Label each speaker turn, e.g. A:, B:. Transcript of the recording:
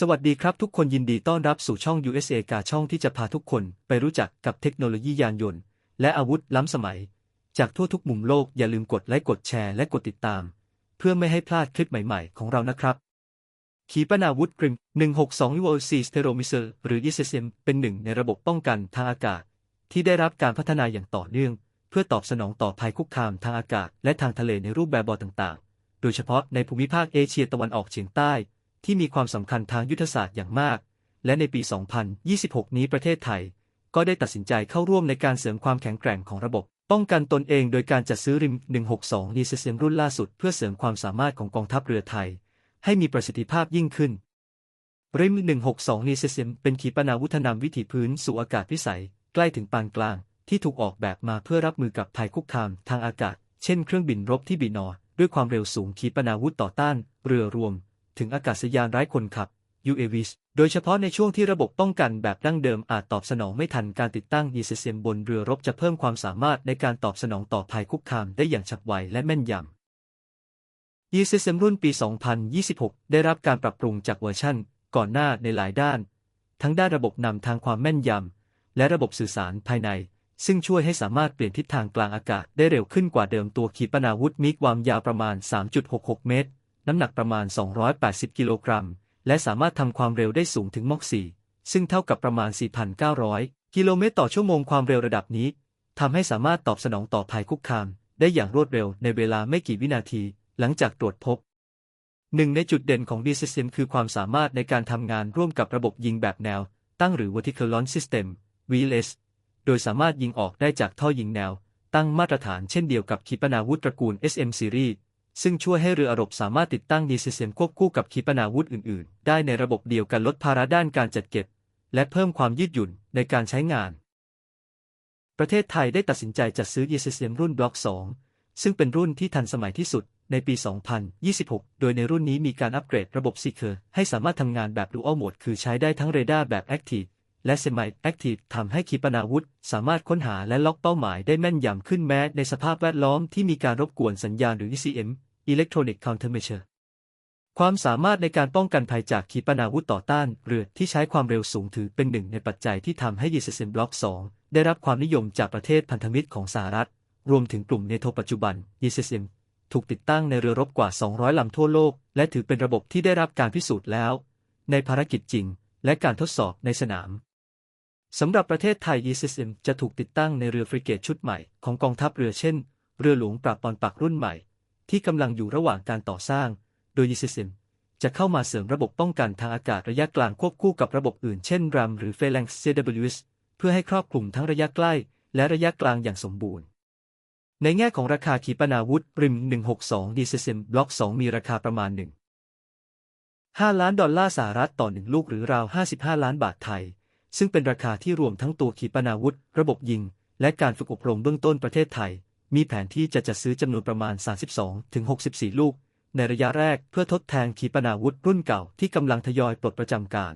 A: สวัสดีครับทุกคนยินดีต้อนรับสู่ช่อง USA กาช่องที่จะพาทุกคนไปรู้จักกับเทคโนโลยียานยนต์ และอาวุธล้ำสมัย จากทั่วทุกมุมโลกอย่าลืมกดไลค์กดแชร์และกดติดตาม เพื่อไม่ให้พลาดคลิปใหม่ๆ ของเรานะครับ ขีปนาวุธกริม 162 UOC s t e r o m i s s i l หรือ ISSM เป็นหนึ่งในระบบป้องกันทางอากาศ ที่ได้รับการพัฒนาอย่างต่อเนื่อง เพื่อตอบสนองต่อภัยคุกคามทางอากาศ และทางทะเลในรูปแบบบอต่างๆ โดยเฉพาะในภูมิภาคเอเชียตะวันออกเฉียงใต้ ที่มีความสำคัญทางยุทธศาสตร์อย่างมาก และในปี 2026 นี้ประเทศไทย ก็ได้ตัดสินใจเข้าร่วมในการเสริมความแข็งแกร่งของระบบ ป้องกันตนเองโดยการจัดซื้อริม 162 ดีเซมรุ่นล่าสุด เพื่อเสริมความสามารถของกองทัพเรือไทย ให้มีประสิทธิภาพยิ่งขึ้นริม 162 นีเซมเป็นขีปนาวุธนำวิถีพื้นสู่อากาศพิสัย ใกล้ถึงปานกลาง ที่ถูกออกแบบมาเพื่อรับมือกับภัยคุกคามทางอากาศ เช่นเครื่องบินรบที่บินอ ด้วยความเร็วสูงขีปนาวุธต่อต้าน เรือรวม ถึงอากาศยานไร้คนขับ UAVs โดยเฉพาะในช่วงที่ระบบป้องกันแบบดั้งเดิมอาจตอบสนองไม่ทันการติดตั้ง ECSM บนเรือรบจะเพิ่มความสามารถในการตอบสนองต่อภัยคุกคามได้อย่างฉับไวและแม่นยำ ECSM รุ่นปี 2026 ได้รับการปรับปรุงจากเวอร์ชั่น ก่อนหน้าในหลายด้าน ทั้งด้านระบบนำทางความแม่นยำและระบบสื่อสารภายใน ซึ่งช่วยให้สามารถเปลี่ยนทิศทางกลางอากาศได้เร็วขึ้นกว่าเดิมตัวขีปนาวุธมีความยาวประมาณ 3.66 เมตร น้ำหนักประมาณ 280 กิโลกรัม และสามารถทำความเร็วได้สูงถึงมอก4ซึ่งเท่ากับประมาณ 4,900 กิโลเมตรต่อชั่วโมงความเร็วระดับนี้ทำให้สามารถตอบสนองต่อภัยคุกคาม ได้อย่างรวดเร็วในเวลาไม่กี่วินาที หลังจากตรวจพบหนึ่งในจุดเด่นของ d ี s ซ m คือความสามารถในการทำงานร่วมกับระบบยิงแบบแนว ตั้งหรือ vertical launch system VLS โดยสามารถยิงออกได้จากท่อยิงแนว ตั้งมาตรฐานเช่นเดียวกับขีปนาวุธตระกูล SM Series ซึ่งช่วยให้เรืออรบสามารถติดตั้งดีเซมควบคู่กับขีปนาวุธอื่น ๆ ได้ในระบบเดียวกันลดภาระด้านการจัดเก็บ และเพิ่มความยืดหยุ่นในการใช้งาน ประเทศไทยได้ตัดสินใจจัดซื้อ e s s m รุ่นบล็อก 2 ซึ่งเป็นรุ่นที่ทันสมัยที่สุดในปี 2026 โดยในรุ่นนี้มีการอัปเกรดระบบ Seeker ให้สามารถทำงานแบบ Dual Mode คือใช้ได้ทั้งเรดาร์แบบ Active และ Semi Active ทำให้ขีปนาวุธ สามารถค้นหาและล็อกเป้าหมายได้แม่นยำขึ้นแม้ในสภาพแวดล้อมที่มีการรบกวนสัญญาณหรือ ECM Electronic Countermeasure ความสามารถในการป้องกันภัยจากขีปนาวุธต่อต้าน เรือที่ใช้ความเร็วสูงถือเป็นหนึ่งในปัจจัยที่ทำให้ y เ s m Block 2ได้รับความนิยมจากประเทศพันธมิตรของสหรัฐ รวมถึงกลุ่มเนโธปัจจุบัน y เ s m ถูกติดตั้งในเรือรบกว่า 200 ลำทั่วโลก และถือเป็นระบบที่ได้รับการพิสูจน์แล้ว ในภารกิจจริง และการทดสอบในสนามสำหรับประเทศไทย y เ s m จะถูกติดตั้งในเรือฟริเกตชุดใหม่ของกองทัพเรือเช่น เรือหลวงปราบปอนปักรุ่นใหม่ ที่กำลังอยู่ระหว่างการต่อสร้าง โดย YSSM จะเข้ามาเสริมระบบป้องกันทางอากาศระยะกลางควบคู่กับระบบอื่นเช่น RAM หรือ Phalanx CWS เพื่อให้ครอบคลุมทั้งระยะใกล้ และระยะกลางอย่างสมบูรณ์ ในแง่ของราคาขีปนาวุธริม 162 DSSM บล็อก2มีราคาประมาณ 1 5 ล้านดอลลาร์สหรัฐต่อ 1 ลูกหรือราว 55 ล้านบาทไทย ซึ่งเป็นราคาที่รวมทั้งตัวขีปนาวุธ ระบบยิง และการฝึกอบรมเบื้องต้นประเทศไทย มีแผนที่จะจัดซื้อจำนวนประมาณ 32-64 ลูก ในระยะแรกเพื่อทดแทนขีปนาวุธรุ่นเก่าที่กำลังทยอยปลดประจำการ